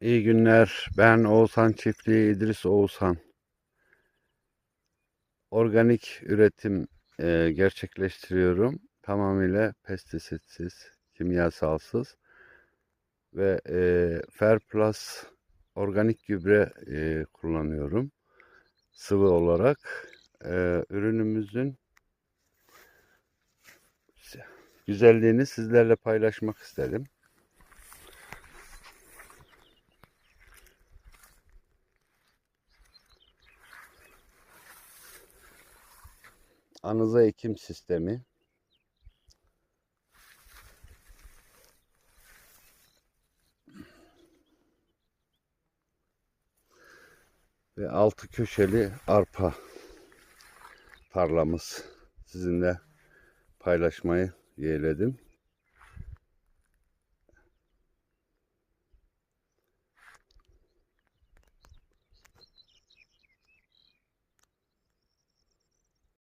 İyi günler. Ben Oğuzhan Çiftliği İdris Oğuzhan. Organik üretim e, gerçekleştiriyorum. Tamamıyla pestisitsiz, kimyasalsız ve e, Fairplus organik gübre e, kullanıyorum. Sıvı olarak e, ürünümüzün güzelliğini sizlerle paylaşmak istedim. Anıza ekim sistemi. Ve altı köşeli arpa tarlamız sizinle paylaşmayı yeğledim.